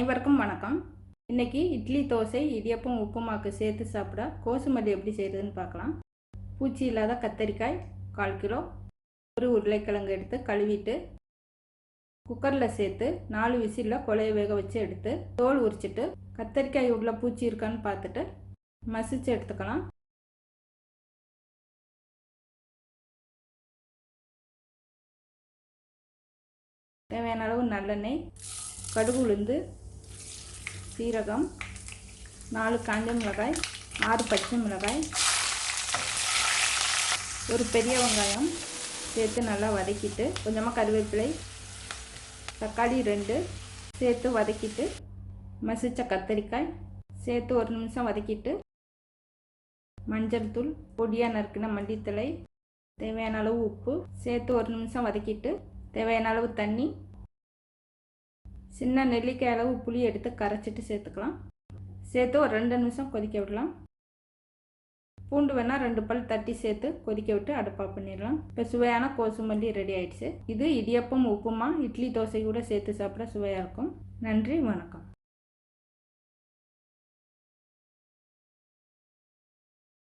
அனைவருக்கும் வணக்கம். இன்னைக்கு இட்லி தோசை இடியப்பம் உப்புமாக்கு சேர்த்து சாப்பிட கோசுமல்லி எப்படி செய்கிறதுன்னு பார்க்கலாம். பூச்சி இல்லாத கத்தரிக்காய் கால் கிலோ ஒரு உருளைக்கிழங்கு எடுத்து கழுவிட்டு குக்கரில் சேர்த்து நாலு விசிலில் கொலையை வேக வச்சு எடுத்து தோல் உரிச்சிட்டு கத்தரிக்காய் உள்ள பூச்சி இருக்கான்னு பார்த்துட்டு மசிச்சு எடுத்துக்கலாம். தேவையான அளவு நல்லெண்ணெய் கடுகு உளுந்து சீரகம் நாலு காஞ்ச மிளகாய் ஆறு பச்சை மிளகாய் ஒரு பெரிய வெங்காயம் சேர்த்து நல்லா வதக்கிட்டு கொஞ்சமாக கருவேப்பிலை தக்காளி ரெண்டு சேர்த்து வதக்கிட்டு மசித்த கத்தரிக்காய் சேர்த்து ஒரு நிமிஷம் வதக்கிட்டு மஞ்சள் தூள் பொடியாக நறுக்கின மல்லித்தலை தேவையான அளவு உப்பு சேர்த்து ஒரு நிமிஷம் வதக்கிட்டு தேவையான அளவு தண்ணி சின்ன நெல்லிக்காய் அளவு புளி எடுத்து கரைச்சிட்டு சேர்த்துக்கலாம். சேர்த்து ஒரு ரெண்டு நிமிஷம் கொதிக்க விடலாம். பூண்டு வேணால் ரெண்டு பல் தட்டி சேர்த்து கொதிக்க விட்டு அடுப்பா பண்ணிடலாம். இப்போ சுவையான கோசுமல்லி ரெடி ஆயிடுச்சு. இது இடியப்பம் உப்புமா இட்லி தோசை கூட சேர்த்து சாப்பிட சுவையாக இருக்கும். நன்றி வணக்கம்.